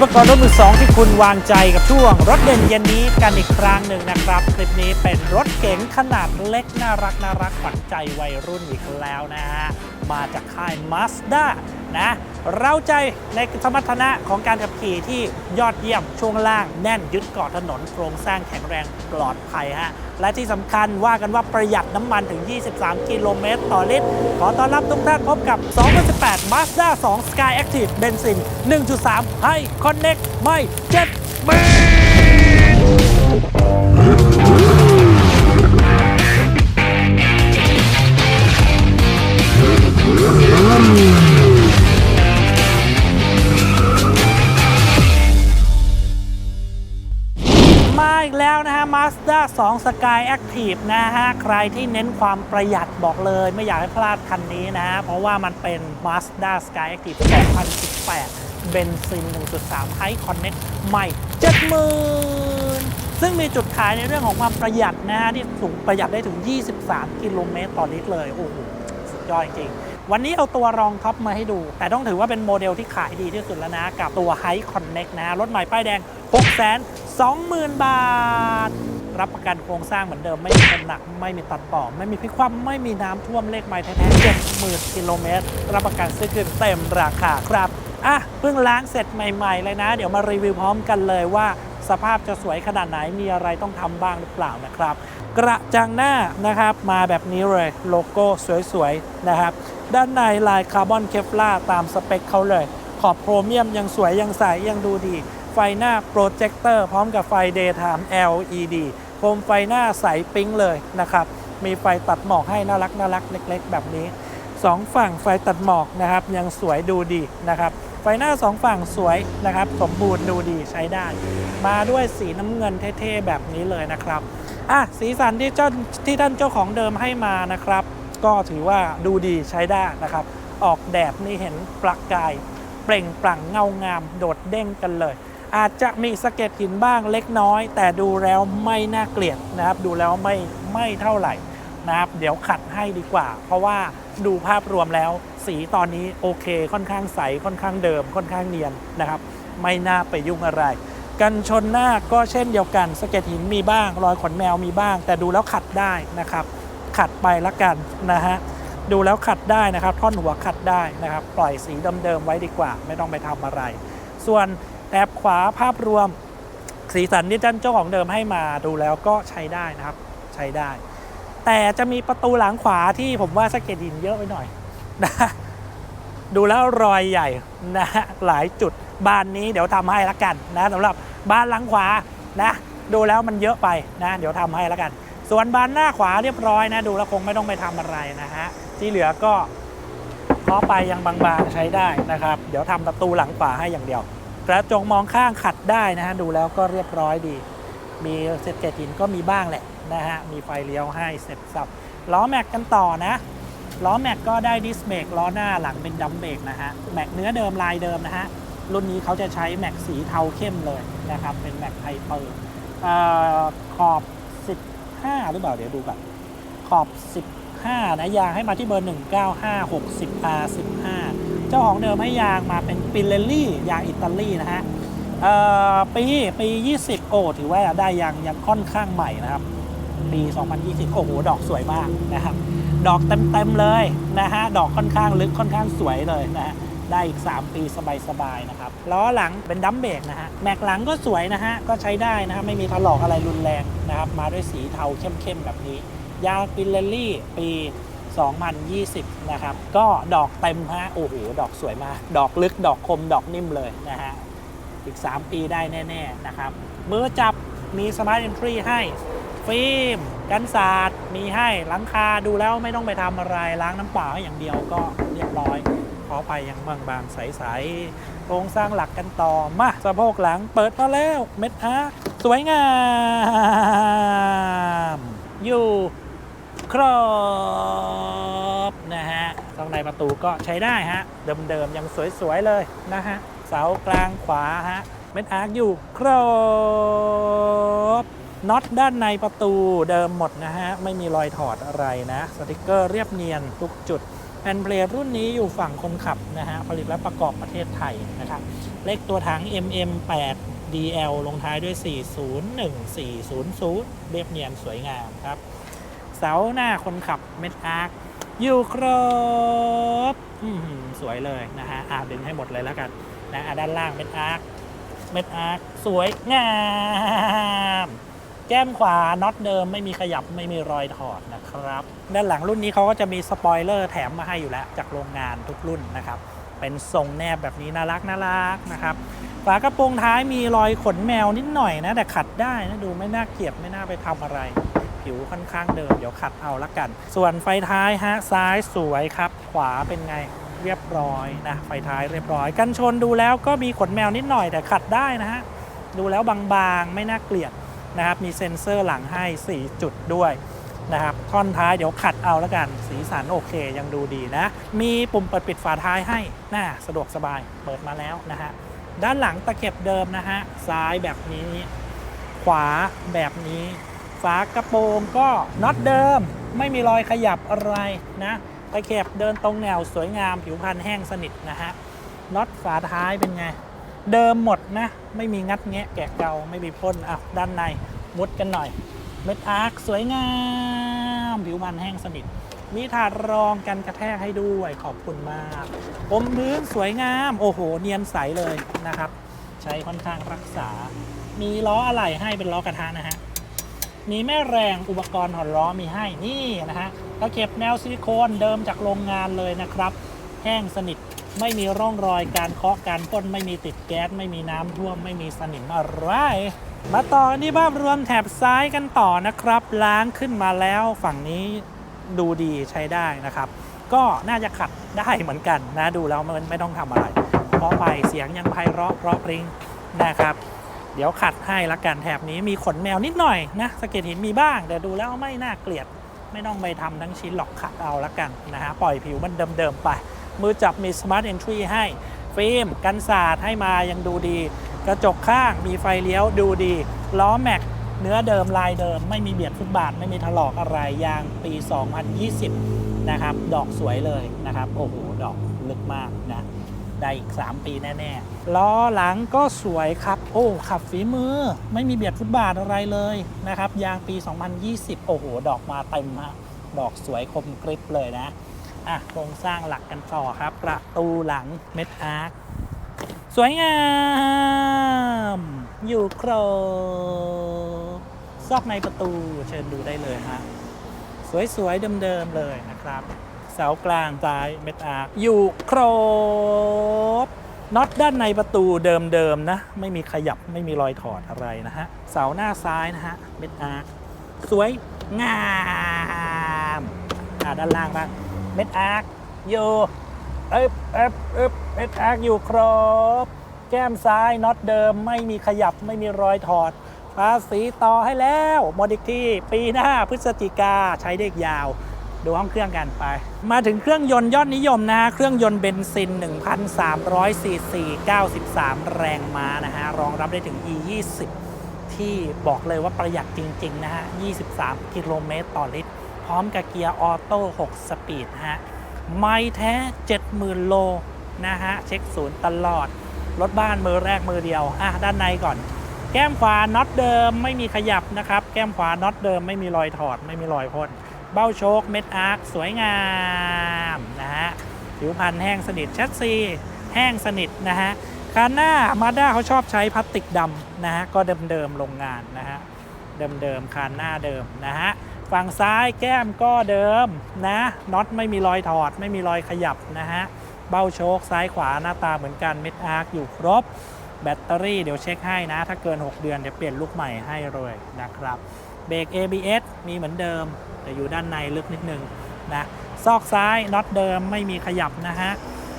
อุปกรณ์รรถมือสองที่คุณวางใจกับช่วง รถเด่นเย็นนี้กันอีกครั้งหนึ่งนะครับ คลิปนี้เป็นรถเก๋งขนาดเล็กน่ารักน่ารักขวัญใจวัยรุ่นอีกแล้วนะฮะมาจากค่าย Mazda นะเราใจในสมรรถนะของการขับขี่ที่ยอดเยี่ยมช่วงล่างแน่นยึดเกาะถนนโครงสร้างแข็งแรงปลอดภัยฮะและที่สำคัญว่ากันว่าประหยัดน้ำมันถึง 23 กิโลเมตรต่อลิตร ขอต้อนรับทุกท่านพบกับ 2018 Mazda 2 Sky Active เบนซิน 1.3 ให้ Connect ไม่เจ็ดเมตร แล้วนะฮะ Mazda 2 Sky Active นะฮะ ใครที่เน้นความประหยัดบอกเลย ไม่อยากให้พลาดคันนี้นะฮะ เพราะว่ามันเป็น Mazda Sky Active 2018 เบนซิน 1.3 High Connect ใหม่ 70,000 ซึ่งมีจุดขายในเรื่องของความประหยัดนะฮะ ที่สูงประหยัดได้ถึง 23 กิโลเมตรต่อลิตรเลย โอ้โห สุดยอดจริงๆวันนี้เอาตัวรองท็อปมาให้ดู แต่ต้องถือว่าเป็นโมเดลที่ขายดีที่สุดแล้วนะ กับตัว High Connect นะ รถใหม่ป้ายแดง 620,000 บาท รับประกันโครงสร้างเหมือนเดิมไม่มีคนหนัก ไม่มีตัดต่อ ไม่มีพิคว่ำไม่มีน้ำท่วมเลขไม้แท้ๆ70,000กิโลเมตร รับประกันซื้อคืนเต็มราคาครับ อะ เพิ่งล้างเสร็จใหม่ๆ เลยนะ เดี๋ยวมารีวิวพร้อมกันเลยว่า สภาพจะสวยขนาดไหนมีอะไรต้องทำบ้างหรือเปล่านะครับ กระจังหน้านะครับมาแบบนี้เลยโลโก้สวยๆนะครับด้านในลายคาร์บอนเคฟล่าตามสเปคเขาเลย ขอบโครเมียมยังสวยยังใสยังดูดี ไฟหน้าโปรเจคเตอร์พร้อมกับไฟ Daytime LED โคมไฟหน้าใสปิ๊งเลยนะครับ มีไฟตัดหมอกให้น่ารักน่ารักเล็ก ๆ แบบนี้สองฝั่งไฟตัดหมอกนะครับ ยังสวยดูดีนะครับ ไฟหน้าสองฝั่งสวยนะครับ สมบูรณ์ดูดีใช้ได้ มาด้วยสีน้ำเงินเท่ๆแบบนี้เลยนะครับอะสีสันที่เจ้าที่ท่านเจ้าของเดิมให้มานะครับ ก็ถือว่าดูดีใช้ได้นะครับ ออกแดดนี่เห็นประกายเปล่งปลั่งเงางาม โดดเด้งกันเลย อาจจะมีสะเก็ดหินบ้างเล็กน้อย แต่ดูแล้วไม่น่าเกลียดนะครับ ดูแล้วไม่ไม่เท่าไหร่นะครับ เดี๋ยวขัดให้ดีกว่า เพราะว่าดูภาพรวมแล้ว สีตอนนี้โอเค ค่อนข้างใสค่อนข้างเดิม ค่อนข้างเนียนนะครับ ไม่น่าไปยุ่งอะไร กันชนหน้าก็เช่นเดียวกันสะเก็ดหินมีบ้าง รอยขนแมวมีบ้าง แต่ดูแล้วขัดได้นะครับ ขัดไปละกันนะฮะดูแล้วขัดได้นะครับ ท่อนหัวขัดได้นะครับ ปล่อยสีเดิมๆไว้ดีกว่า ไม่ต้องไปทำอะไร ส่วน แถบขวาภาพรวมสีสันที่ท่านเจ้าของเดิมให้มาดูแล้วก็ใช้ได้นะครับ ใช้ได้ แต่จะมีประตูหลังขวาที่ผมว่าสะเก็ดหินเยอะไปหน่อยนะดูแล้วรอยใหญ่นะหลายจุดบานนี้เดี๋ยวทำให้ละกันนะสำหรับบานหลังขวานะดูแล้วมันเยอะไปนะเดี๋ยวทำให้ละกัน ส่วนบานหน้าขวาเรียบร้อยนะดูแล้วคงไม่ต้องไปทำอะไรนะฮะที่เหลือก็เคาะไปยังบางๆใช้ได้นะครับ เดี๋ยวทำประตูหลังขวาให้อย่างเดียว กระจกมองข้างขัดได้นะฮะดูแล้วก็เรียบร้อยดี มีเศษเกตหินก็มีบ้างแหละนะฮะมีไฟเลี้ยวให้เสร็จสับล้อแม็กกันต่อนะล้อแม็กก็ได้ดิสเบรกล้อหน้าหลังเป็นดัมเบรกนะฮะแม็กเนื้อเดิมลายเดิมนะฮะรุ่นนี้เขาจะใช้แม็กสีเทาเข้มเลยนะครับเป็นแม็กไฮเปอร์ขอบ 15 หรือเปล่าเดี๋ยวดูก่อนขอบ 15 นะยางให้มาที่เบอร์ 19560 R 15 เจ้าของเดิมให้ยางมาเป็นปิเลลี่ยางอิตาลีนะฮะปีปี 20 โอ้ถือว่าได้ยังยังค่อนข้างใหม่นะครับ ปี 2020 โอ้โห ดอกสวยมากนะครับ ดอกเต็มๆเลยนะฮะ ดอกค่อนข้างลึกค่อนข้างสวยเลยนะฮะได้อีก 3 ปีสบายๆนะครับล้อหลังเป็นดัมเบรกนะฮะแม็กหลังก็สวยนะฮะก็ใช้ได้นะฮะไม่มีถลอกอะไรรุนแรงนะครับ มาด้วยสีเทาเข้มๆแบบนี้ ยางปิเลลลี่ปี 2020 นะครับ ก็ดอกเต็มฮะ โอ้โห ดอกสวยมาก ดอกลึก ดอกคม ดอกนิ่มเลยนะฮะ อีก 3 ปีได้แน่ ๆ นะครับ มือจับมี Smart Entry ให้ ฟิล์ม กันศาสตร์ มีให้หลังคาดูแล้วไม่ต้องไปทำอะไร ล้างน้ำเปล่าอย่างเดียวก็เรียบร้อยขอไปยังบางๆใสๆโครงสร้างหลักกันต่อ มาสะโพกหลังเปิดมาแล้ว เม็ดอาร์สวยงาม อยู่ ครบนะฮะตรงในประตูก็ใช้ได้ฮะ เดิมๆ ยังสวย ๆ เลยนะฮะ เสากลางขวาฮะ เม็ดอาร์คอยู่ครบน็อตด้านในประตูเดิมหมดนะฮะ ไม่มีรอยถอดอะไรนะ สติกเกอร์เรียบเนียนทุกจุดแผ่นเพลทรุ่นนี้อยู่ฝั่งคนขับนะฮะ ผลิตและประกอบประเทศไทยนะครับ เลขตัวถัง MM8 DL ลงท้ายด้วย 401400 เรียบเนียนสวยงามครับ เสาหน้าคนขับเม็ดอาร์คอยู่ครบสวยเลยนะฮะอาดึงให้หมดเลยแล้วกันนะะด้านล่างเม็ดอาร์คเม็ดอาร์คสวยงามแก้มขวาน็อตเดิมไม่มีขยับไม่มีรอยถอดนะครับ ด้านหลังรุ่นนี้เขาก็จะมีสปอยเลอร์แถมมาให้อยู่แล้ว จากโรงงานทุกรุ่นนะครับ เป็นทรงแนบแบบนี้น่ารักน่ารักนะครับฝากระโปรงท้ายมีรอยขนแมวนิดหน่อยนะ แต่ขัดได้นะ ดูไม่น่าเกลียดไม่น่าไปทำอะไร ผิวค่อนข้างเดิมเดี๋ยวขัดเอาละกัน ส่วนไฟท้ายฮะซ้ายสวยครับ ขวาเป็นไงเรียบร้อยนะไฟท้ายเรียบร้อย กันชนดูแล้วก็มีขนแมวนิดหน่อยแต่ขัดได้นะฮะดูแล้วบางๆไม่น่าเกลียดนะครับมีเซ็นเซอร์หลังให้ 4 จุดด้วยนะครับท่อนท้ายเดี๋ยวขัดเอาละกัน สีสันโอเคยังดูดีนะ มีปุ่มเปิดปิดฝาท้ายให้น่าสะดวกสบายเปิดมาแล้วนะฮะด้านหลังตะเข็บเดิมนะฮะซ้ายแบบนี้ ขวาแบบนี้ ฝากระโปรงก็น็อตเดิม ไม่มีรอยขยับอะไรนะตะเข็บเดินตรงแนวสวยงามผิวพรรณแห้งสนิทนะฮะน็อตฝาท้ายเป็นไง เดิมหมดนะ ไม่มีงัดแงะแกะเกาไม่มีพ่นอะด้านในมุดกันหน่อยเม็ดอาร์คสวยงาม ผิวพรรณแห้งสนิทมีถาดรองกันกระแทกให้ด้วยขอบคุณมากอมพื้นสวยงาม โอ้โห เนียนใสเลยนะครับ ใช้ค่อนข้างรักษา มีล้ออะไหล่ให้เป็นล้อกระทะนะฮะ มีแม่แรงอุปกรณ์ถอดล้อมีให้นี่นะฮะตะเข็บแนวซิลิโคนเดิมจากโรงงานเลยนะครับ แห้งสนิทไม่มีร่องรอยการเคาะการพ่นไม่มีติดแก๊สไม่มีน้ำท่วมไม่มีสนิมอะไรมาต่อที่ภาพรวมแถบซ้ายกันต่อนะครับ ล้างขึ้นมาแล้วฝั่งนี้ดูดีใช้ได้นะครับ ก็น่าจะขัดได้เหมือนกันนะดูแล้วมันไม่ต้องทำอะไรเพราะไปเสียงยังไพเราะเพราะปริงนะครับ เดี๋ยวขัดให้ละกันแถบนี้มีขนแมวนิดหน่อยนะสะเก็ดหินมีบ้าง แต่ดูแล้วไม่น่าเกลียด ไม่ต้องไปทำทั้งชิ้นหรอกขัดเอาละกันนะฮะปล่อยผิวมันเดิมๆไป มือจับมี Smart Entry ให้ฟิล์มกันสาดให้มายังดูดี กระจกข้างมีไฟเลี้ยวดูดี ล้อแม็กเนื้อเดิมลายเดิม ไม่มีเบียดฟุตบาท ไม่มีถลอกอะไรยางปี 2020 นะครับ ดอกสวยเลยนะครับ โอ้โห ดอกลึกมากนะ ได้อีก 3 ปีแน่ ๆ ล้อหลังก็สวยครับ โอ้ ขับฝีมือ ไม่มีเบียดฟุตบาทอะไรเลยนะครับ ยางปี 2020 โอ้โห ดอกมาเต็มฮะ ดอกสวยคมกริบเลยนะ อะ โครงสร้างหลักกันต่อครับ ประตูหลังเม็ดอาร์ค สวยงาม อยู่ครบซอกในประตูเชิญดูได้เลยฮะ สวย ๆ เดิม ๆ เลยนะครับ เสากลางซ้ายเม็ดอาร์ค อยู่ครบ น็อตด้านในประตูเดิมๆนะ ไม่มีขยับไม่มีรอยถอดอะไรนะฮะ เสาหน้าซ้ายนะฮะเม็ดอาร์คสวยงามอ่าด้านล่างบ้างเม็ดอาร์คอยู่เอ๊บเอ๊บเอ๊บเม็ดอาร์คอยู่ครบ แก้มซ้ายน็อตเดิมไม่มีขยับไม่มีรอยถอดภาษีต่อให้แล้วโมดิกที่ปีหน้าพฤศจิกาใช้ได้อีกยาว ดูห้องเครื่องกันไป มาถึงเครื่องยนต์ยอดนิยมนะฮะ เครื่องยนต์เบนซิน 1,300ซีซี93 แรงม้านะฮะ รองรับได้ถึง E20 ที่บอกเลยว่าประหยัดจริง ๆ นะฮะ 23 กิโลเมตรต่อลิตร พร้อมกับเกียร์ออโต้ 6 สปีดฮะ ไม่แท้ 70,000 โลนะฮะ เช็คศูนย์ตลอด รถบ้านมือแรกมือเดียว อะ ด้านในก่อน แก้มขวาน็อตเดิมไม่มีขยับนะครับ แก้มขวาน็อตเดิมไม่มีรอยถอด ไม่มีรอยพ่น เบ้าโชคเม็ดอาร์คสวยงามนะฮะผิวพันธ์แห้งสนิทแชสซีแห้งสนิทนะฮะคันหน้ามาด้าเขาชอบใช้พลาสติกดำนะฮะก็เดิมๆโรงงานนะฮะเดิมๆคันหน้าเดิมนะฮะฝั่งซ้ายแก้มก็เดิมนะน็อตไม่มีรอยถอด ไม่มีรอยขยับนะฮะเบ้าโชคซ้ายขวาหน้าตาเหมือนกันเม็ดอาร์คอยู่ครบแบตเตอรี่เดี๋ยวเช็คให้นะ ถ้าเกิน 6 เดือนเดี๋ยวเปลี่ยนลูกใหม่ให้เลยนะครับ เบรก ABS มีเหมือนเดิม แต่อยู่ด้านในลึกนิดนึงนะซอกซ้ายน็อตเดิมไม่มีขยับนะฮะ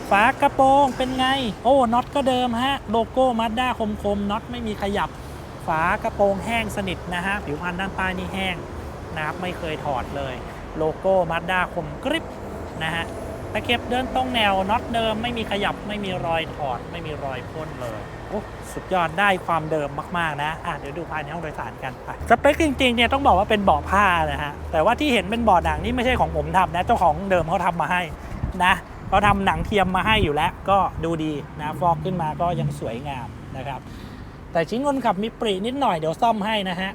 ฝากระโปรงเป็นไง โอ้น็อตก็เดิมฮะโลโก้มาด้าคมคมๆน็อตไม่มีขยับ ฝากระโปรงแห้งสนิทนะฮะผิวพันธ์ด้านใต้นี่แห้งนะครับไม่เคยถอดเลย โลโก้มาด้าคมกริบนะฮะตะเข็บเดินตรงแนวน็อตเดิมไม่มีขยับไม่มีรอยถอด ไม่มีรอยพ่นเลย สุดยอดได้ความเดิมมากๆนะอะเดี๋ยวดูภายในห้องโดยสารกันไปสเปคจริงๆเนี่ยต้องบอกว่าเป็นเบาะผ้านะฮะแต่ว่าที่เห็นเป็นเบาะหนังนี่ไม่ใช่ของผมทำนะเจ้าของเดิมเขาทำมาให้นะเขาทำหนังเทียมมาให้อยู่แล้วก็ดูดีนะฟอกขึ้นมาก็ยังสวยงามนะครับ แต่ชิ้นคนขับมีปรินิดหน่อยเดี๋ยวซ่อมให้นะฮะ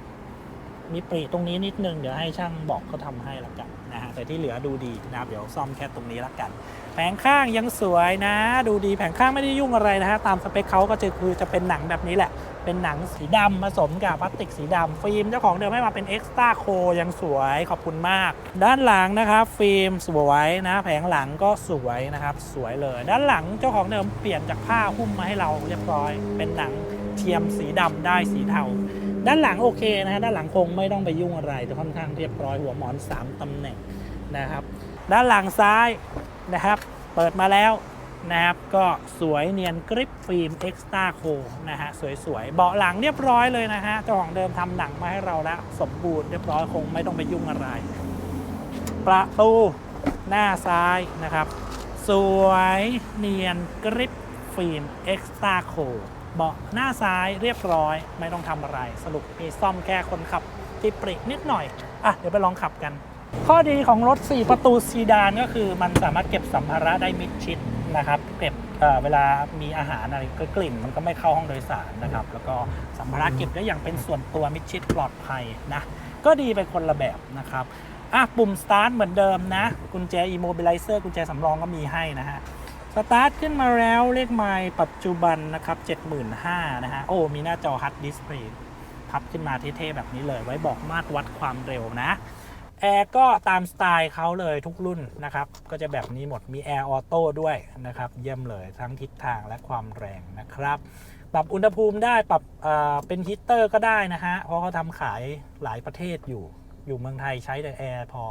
มีปริตรงนี้นิดนึงเดี๋ยวให้ช่างบอกเขาทำให้ละกันนะฮะแต่ที่เหลือดูดีนะครับเดี๋ยวซ่อมแค่ตรงนี้ละกัน แผงข้างยังสวยนะ ดูดีแผงข้างไม่ได้ยุ่งอะไรนะฮะตามสเปคเขาก็จะคือจะเป็นหนังแบบนี้แหละ เป็นหนังสีดำผสมกับพลาสติกสีดำฟิล์มเจ้าของเดิมให้มาเป็นเอ็กซ์ตร้าโคยังสวยขอบคุณมาก ด้านหลังนะครับฟิล์มสวยนะ แผงหลังก็สวยนะครับ สวยเลย ด้านหลังเจ้าของเดิมเปลี่ยนจากผ้าหุ้มมาให้เราเรียบร้อย เป็นหนังเทียมสีดำได้สีเทาด้านหลังโอเคนะฮะด้านหลังคงไม่ต้องไปยุ่งอะไรแต่ค่อนข้างเรียบร้อยหัวหมอน 3ตำแหน่งนะครับ ด้านหลังซ้าย นะครับ เปิดมาแล้วนะครับก็สวยเนียนกริปฟิล์มเอ็กซ์ตาโคนะฮะสวยๆ เบาะหลังเรียบร้อยเลยนะฮะเจ้าของเดิมทำหนังมาให้เราแล้ว สมบูรณ์เรียบร้อยคงไม่ต้องไปยุ่งอะไร ประตูหน้าซ้ายนะครับ สวยเนียนกริปฟิล์มเอ็กซ์ตาโคเบาะหน้าซ้ายเรียบร้อยไม่ต้องทำอะไร สรุปมีซ่อมแค่คนขับที่ปรินิดหน่อย อะ เดี๋ยวไปลองขับกัน ข้อดีของรถ 4 ประตูซีดานก็คือมันสามารถเก็บสัมภาระได้มิดชิดนะครับ เก็บเเวลามีอาหารอะไรก็กลิ่น มันก็ไม่เข้าห้องโดยสารนะครับ แล้วก็สัมภาระเก็บได้อย่างเป็นส่วนตัวมิดชิดปลอดภัยนะ ก็ดีไปคนละแบบนะครับอะปุ่มสตาร์ทเหมือนเดิมนะ กุญแจ immobilizer กุญแจสำรองก็มีให้นะฮะสตาร์ทขึ้นมาแล้วเลขไมล์ปัจจุบันนะครับ 75,000นะฮะ โอ้ มีหน้าจอฮัดดิสเพลย์พับขึ้นมาเท่ๆแบบนี้เลย ไว้บอกมาตรวัดความเร็วนะ แอร์ก็ตามสไตล์เขาเลยทุกรุ่นนะครับ ก็จะแบบนี้หมดมีแอร์ออโต้ด้วยนะครับ เยี่ยมเลยทั้งทิศทางและความแรงนะครับ ปรับอุณหภูมิได้ปรับเเป็นฮีตเตอร์ก็ได้นะฮะ เพราะเขาทำขายหลายประเทศอยู่ อยู่เมืองไทยใช้แต่แอร์พอ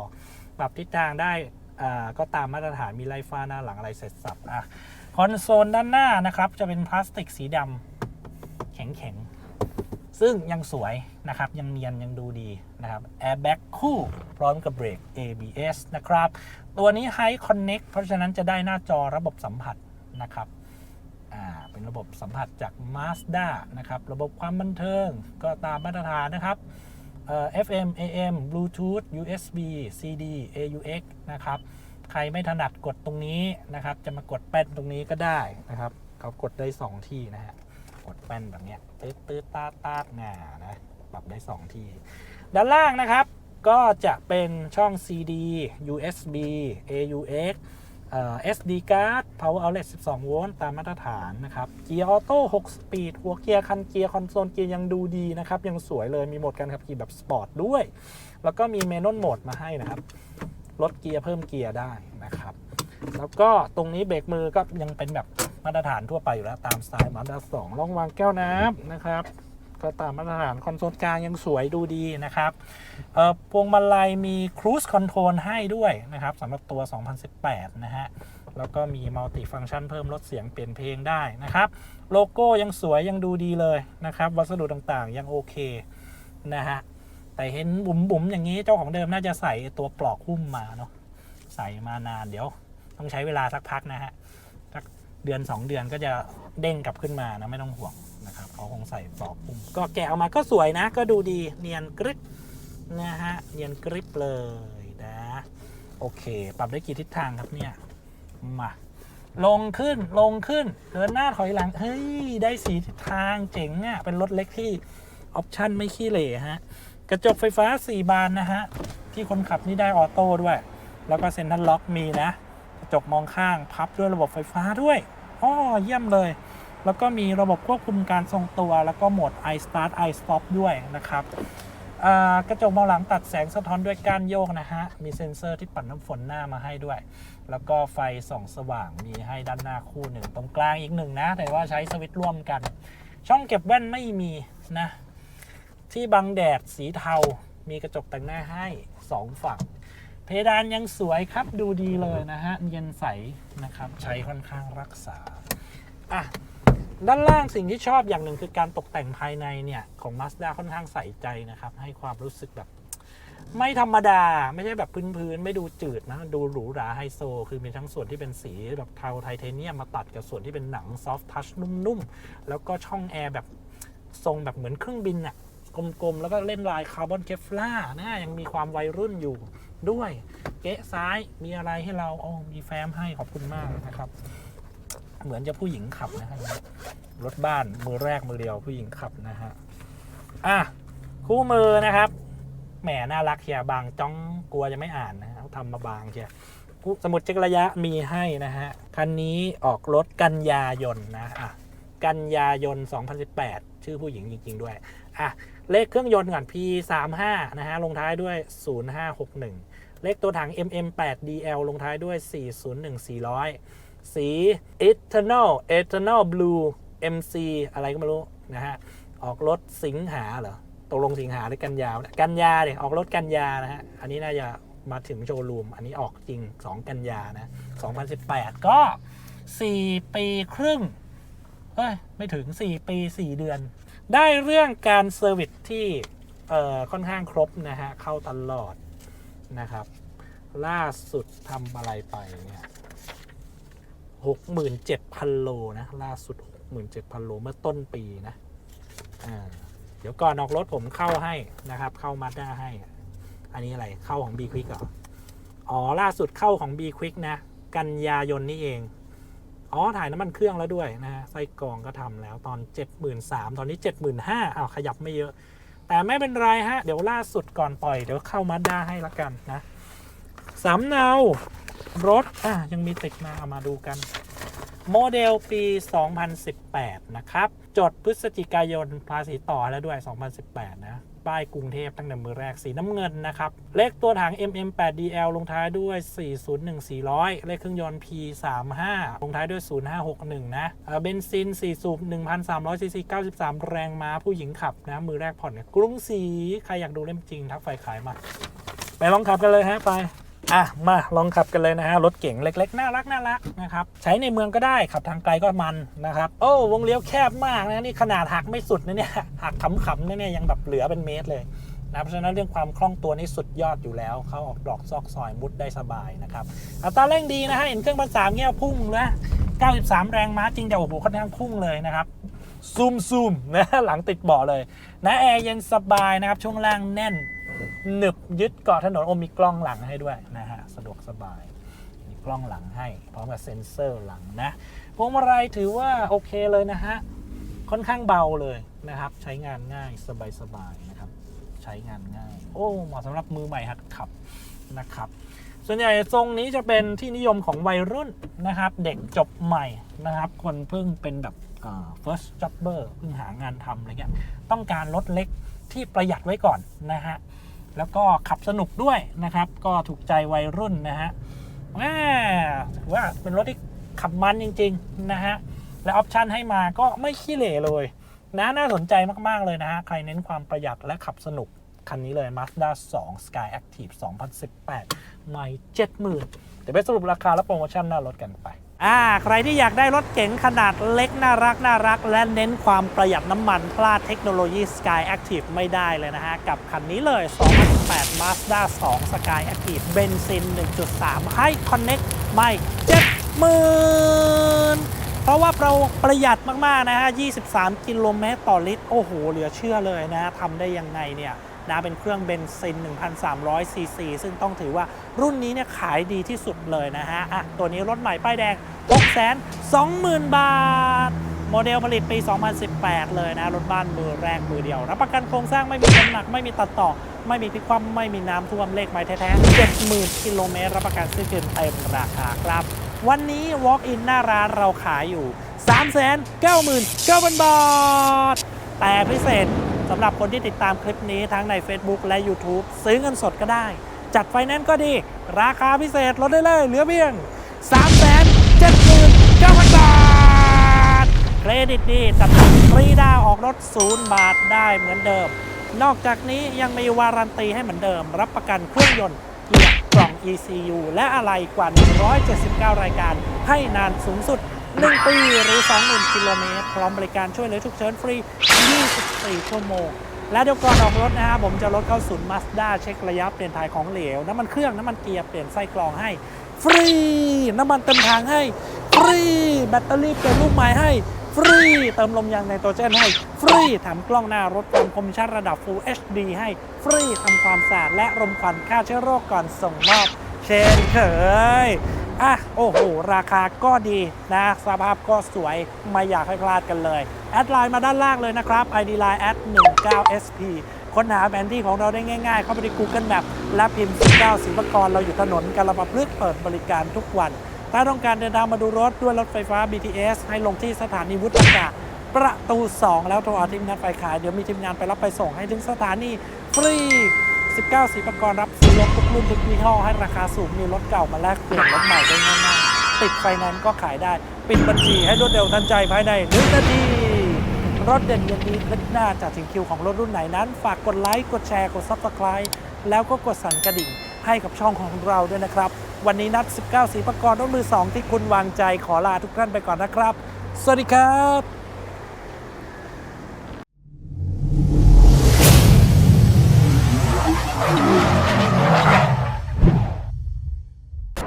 ปรับทิศทางได้ก็ตามมาตรฐานมีไลฟ้าหน้าหลังอะไรเสร็จสับอะคอนโซลด้านหน้านะครับ จะเป็นพลาสติกสีดำแข็งๆ ซึ่งยังสวยนะครับ ยังเนียนยังดูดีนะครับแอร์แบ็กคู่พร้อมกับเบรก ABS นะครับ ตัวนี้ High Connect เพราะฉะนั้นจะได้หน้าจอระบบสัมผัสนะครับเป็นระบบสัมผัสจาก Mazda นะครับ ระบบความบันเทิงก็ตามมาตรฐานนะครับ FM AM Bluetooth USB CD AUX นะครับ ใครไม่ถนัดกดตรงนี้นะครับ จะมากดแป้นตรงนี้ก็ได้นะครับ เขากดได้ 2 ที่นะฮะ กดแป้นแบบเนี้ยตืดตืดตาตาดงานะปรับได้ 2 ที่ ด้านล่างนะครับ ก็จะเป็นช่อง CD USB AUX SD card power outlet 12 โวลต์ตามมาตรฐานนะครับ เกียร์ออโต้6สปีดหัวเกียร์คันเกียร์คอนโซลเกียร์ยังดูดีนะครับ ยังสวยเลยมีโหมดการขับขี่แบบสปอร์ตด้วย แล้วก็มีเมน u นโหมดมาให้นะครับ ลดเกียร์เพิ่มเกียร์ได้นะครับ แล้วก็ตรงนี้เบรกมือก็ยังเป็นแบบ มาตรฐานทั่วไปอยู่แล้ว ตามสไตล์มาด้าสองร่องวางแก้วน้ำนะครับ ก็ตามมาตรฐานคอนโซลกลางยังสวยดูดีนะครับเอ่อพวงมาลัยมี Cruise Control ให้ด้วยนะครับสำหรับตัว 2018 นะฮะแล้วก็มีมัลติฟังชันเพิ่มลดเสียงเปลี่ยนเพลงได้นะครับ โลโก้ยังสวยยังดูดีเลยนะครับ วัสดุต่างๆยังโอเคนะฮะแต่เห็นบุ๋มๆอย่างนี้เจ้าของเดิมน่าจะใส่ตัวปลอกหุ้มมาเนาะใส่มานานเดี๋ยว ต้องใช้เวลาสักพักนะฮะ เดือน 2 เดือนก็จะเด้งกลับขึ้นมานะไม่ต้องห่วงนะครับเขาคงใส่ปลอกหุ้มก็แกะออกมาก็สวยนะ ก็ดูดีเนียนกริบนะฮะเนียนกริบเลยนะโอเค ปรับได้กี่ทิศทางครับเนี่ยมาลงขึ้นลงขึ้นเดินหน้าถอยหลัง เฮ้ย ได้สีทิศทางเจ๋งอะ่ะเป็นรถเล็กที่ออปชั่นไม่ขี้เหร่ฮะ กระจกไฟฟ้า 4 บานนะฮะ ที่คนขับนี่ได้ออโต้ด้วย แล้วก็เซ็นทรัลล็อกมีนะ จกมองข้างพับด้วยระบบไฟฟ้าด้วยอ๋อเยี่ยมเลย แล้วก็มีระบบควบคุมการทรงตัว แล้วก็โหมด i start i stop ด้วยนะครับกระจกมองหลังตัดแสงสะท้อนด้วยการโยกนะฮะ มีเซ็นเซอร์ที่ปัดน้ำฝนหน้ามาให้ด้วย แล้วก็ไฟส่องสว่างมีให้ด้านหน้าคู่หนึ่งตรงกลางอีกหนึ่งนะ แต่ว่าใช้สวิตช์ร่วมกัน ช่องเก็บแว่นไม่มีนะ ที่บังแดดสีเทา มีกระจกแต่งหน้าให้สองฝั่ง เพดานยังสวยครับดูดีเลยนะฮะเย็นใสนะครับใช้ค่อนข้างรักษาอะด้านล่างสิ่งที่ชอบอย่างหนึ่งคือการตกแต่งภายในเนี่ยของ Mazda ค่อนข้างใส่ใจนะครับ ให้ความรู้สึกแบบ ไม่ธรรมดา ไม่ใช่แบบพื้นๆ ไม่ดูจืดนะ ดูหรูหราไฮโซ คือมีทั้งส่วนที่เป็นสีแบบเทาไทเทเนียมมาตัดกับส่วนที่เป็นหนังซอฟทัชนุ่มๆ แล้วก็ช่องแอร์แบบทรงแบบเหมือนเครื่องบินอะกลมๆ แล้วก็เล่นลายคาร์บอนเคฟล่านะยังมีความวัยรุ่นอยู่ ด้วย เก๊ะซ้ายมีอะไรให้เราอ๋อมีแฟ้มให้ขอบคุณมากนะครับ เหมือนจะผู้หญิงขับนะครับรถบ้านมือแรกมือเดียวผู้หญิงขับนะฮะอะคู่มือนะครับแหมน่ารักเชียบางจ้องกลัวจะไม่อ่านนะฮะทำมาบางเชียสมุดเช็คระยะมีให้นะฮะคันนี้ออกรถกันยายนนะอะกันยายน 2018 ชื่อผู้หญิงจริง ๆ ด้วยอะเลขเครื่องยนต์ก่อน P35 นะฮะลงท้ายด้วย 0561 เลขตัวถัง MM8DL ลงท้ายด้วย 401400 สี Eternal Eternal Blue MC อะไรก็ไม่รู้นะฮะ ออกรถสิงหาเหรอ ตกลงสิงหาหรือกันยาวกันยาเนี่ยออกรถกันยานะฮะ อันนี้น่าจะมาถึงโชว์รูม อันนี้ออกจริง 2 กันยานะ 2018 ก็ 4 ปีครึ่ง เฮ้ย ไม่ถึง 4 ปี 4 เดือน ได้เรื่องการเซอร์วิสที่ค่อนข้างครบนะฮะ เข้าตลอด นะครับ ล่าสุดทำอะไรไปเนี่ยหกหมื่นเจ็ดพันโลนะ ล่าสุดหกหมื่นเจ็ดพันโลเมื่อต้นปีนะอ่าเดี๋ยวก่อนออกรถผมเข้าให้นะครับ เข้ามาด้าให้ อันนี้อะไรเข้าของ B Quick เหรออ๋อล่าสุดเข้าของ B Quick นะ กันยายนนี่เอง อ๋อ ถ่ายน้ำมันเครื่องแล้วด้วยนะฮะไส้กรองก็ทำแล้วตอน 73,000 ตอนนี้ 75,000อ้าวขยับไม่เยอะ แต่ไม่เป็นไรฮะ เดี๋ยวล่าสุดก่อนปล่อย เดี๋ยวเข้ามาด้าให้ละกันนะสำเนารถอะยังมีติดมาเอามาดูกัน โมเดลปี 2018 นะครับ จดพฤศจิกายนภาษีต่อแล้วด้วย 2018 นะ ป้ายกรุงเทพตั้งแต่มือแรกสีน้ำเงินนะครับ เลขตัวถัง MM8DL ลงท้ายด้วย 401400 เลขเครื่องยนต์ P35 ลงท้ายด้วย 0561 นะเบนซิน 4 สูบ 1,300 ซีซี 93 แรงม้าผู้หญิงขับนะ มือแรกผ่อนเนี่ยกรุงศรีใครอยากดูเล่มจริงทักไฟขายมา ไปลองขับกันเลยฮะไป อะมาลองขับกันเลยนะฮะรถเก๋งเล็ก ๆ น่ารักน่ารักนะครับใช้ในเมืองก็ได้ขับทางไกลก็มันนะครับโอ้วงเลี้ยวแคบมากนะนี่ขนาดหักไม่สุดนะเนี่ยหักขำๆนะเนี่ยยังแบบเหลือเป็นเมตรเลยนะเพราะฉะนั้นเรื่องความคล่องตัวนี่สุดยอดอยู่แล้วเข้าออกดอกซอกซอยมุดได้สบายนะครับอัตราเร่งดีนะฮะเห็นเครื่องพันสามเงี้ยพุ่งนะ93 แรงม้าจริงแต่โอ้โหค่อนข้างพุ่งเลยนะครับซูมซูมนะหลังติดเบาะเลยนะแอร์เย็นสบายนะครับช่วงล่างแน่น หนึบยึดเกาะถนนโอมีกล้องหลังให้ด้วยนะฮะสะดวกสบาย มีกล้องหลังให้ พร้อมกับเซ็นเซอร์หลังนะพวงมาลัยถือว่าโอเคเลยนะฮะค่อนข้างเบาเลยนะครับ ใช้งานง่ายสบายๆนะครับ ใช้งานง่าย โอ้เหมาะสำหรับมือใหม่หัดขับนะครับ ส่วนใหญ่ทรงนี้จะเป็นที่นิยมของวัยรุ่นนะครับ เด็กจบใหม่นะครับ คนเพิ่งเป็นแบบ first jobber เพิ่งหางานทำอะไรเงี้ยต้องการรถเล็กที่ประหยัดไว้ก่อนนะฮะ แล้วก็ขับสนุกด้วยนะครับ ก็ถูกใจวัยรุ่นนะฮะแหมถือว่าเป็นรถที่ขับมันจริง ๆ นะฮะ และออปชันให้มาก็ไม่ขี้เหร่เลยนะน่าสนใจมาก ๆ เลยนะฮะ ใครเน้นความประหยัดและขับสนุก คันนี้เลย Mazda 2 Sky Active 2018ไม่ 70,000 เดี๋ยวไปสรุปราคาและโปรโมชั่นหน้ารถกันไป อ่าใครที่อยากได้รถเก๋งขนาดเล็กน่ารักน่ารัก และเน้นความประหยัดน้ำมันพลาดเทคโนโลยี Sky Active ไม่ได้เลยนะฮะ กับคันนี้เลย 2018 Mazda 2 Sky Active เบนซิน 1.3 ให้ Connect ไม่70,000เพราะว่าเราประหยัดมาก ๆ นะฮะ 23 กิโลเมตรต่อลิตร โอ้โห เหลือเชื่อเลยนะทำได้ยังไงเนี่ย นะเป็นเครื่องเบนซิน 1,300 ซีซี ซึ่งต้องถือว่ารุ่นนี้เนี่ยขายดีที่สุดเลยนะฮะอะตัวนี้รถใหม่ป้ายแดง 620,000 บาท โมเดลผลิตปี 2018 เลยนะ รถบ้านมือแรกมือเดียว รับประกันโครงสร้างไม่มีน้ำหนัก ไม่มีตัดต่อ ไม่มีพลิกคว่ำไม่มีน้ำท่วมเลขไม้แท้ๆ70,000กิโลเมตรรับประกันซื้อคืนเต็มราคาครับวันนี้ Walk in หน้าร้านเราขายอยู่ 399,000 บาท แต่พิเศษ สำหรับคนที่ติดตามคลิปนี้ทั้งใน Facebook และ YouTube ซื้อเงินสดก็ได้ จัดไฟแนนซ์ก็ดี ราคาพิเศษลดได้เลยเหลือเพียง 379,000 บาท เครดิตดีจัดฟรีดาวออกรถ 0 บาทได้เหมือนเดิม นอกจากนี้ยังมีวารันตีให้เหมือนเดิม รับประกันเครื่องยนต์เกียร์กล่อง ECU และอะไรกว่า 179 รายการ ให้นานสูงสุด 1 ปีหรือ 20,000 กิโลเมตร พร้อมบริการช่วยเหลือฉุกเฉินฟรี 24 ชั่วโมง และเดี๋ยวก่อนออกรถนะฮะผมจะรถเข้าศูนย์มาสด้าเช็คระยะเปลี่ยนถ่ายของเหลว น้ำมันเครื่อง น้ำมันเกียร์เปลี่ยนไส้กรองให้ ฟรี น้ำมันเต็มทางให้ ฟรี แบตเตอรี่เปลี่ยนลูกใหม่ให้ฟรี เติมลมยางไนโตรเจนให้ ฟรีแถมกล้องหน้ารถความคมชัดระดับ Full HD ให้ ฟรีทำความสะอาดและรมควันฆ่าเชื้อโรคก่อนส่งมอบ เช่นเคย อะโอ้โห ราคาก็ดีนะ สภาพก็สวยไม่อยากให้พลาดกันเลย แอดไลน์มาด้านล่างเลยนะครับ ID Line แอด 19SP ค้นหาแผนที่ของเราได้ง่าย ๆ เข้าไปที่ Google Map และพิมพ์ 19ศิลปากรเราอยู่ถนนกาลปะพฤกษ์เปิดบริการทุกวัน ถ้าต้องการเดินทางมาดูรถด้วยรถไฟฟ้า BTS ให้ลงที่สถานีวุฒิอากาประตู 2 แล้วโทรหาทีมงานไฟขาย เดี๋ยวมีทีมงานไปรับไปส่งให้ถึงสถานีฟรี 19ศิลปากรรับซื้อรถทุกรุ่นทุกยี่ห้อให้ราคาสูงมีรถเก่ามาแลกเปลี่ยนรถใหม่ได้ง่ายๆติดไฟแนนซ์ก็ขายได้ ปิดบัญชีให้รวดเร็วทันใจภายในหนึ่งนาทีรถเด่นย่างนี้คลิปหน้าจากถึงคิวของรถรุ่นไหนนั้น ฝากกดไลค์กดแชร์กด Subscribe แล้วก็กดสั่นกระดิ่งให้กับช่องของเราด้วยนะครับ วันนี้นัด 19สีประกรณ์รถมือ 2 ที่คุณวางใจขอลาทุกท่านไปก่อนนะครับ สวัสดีครับ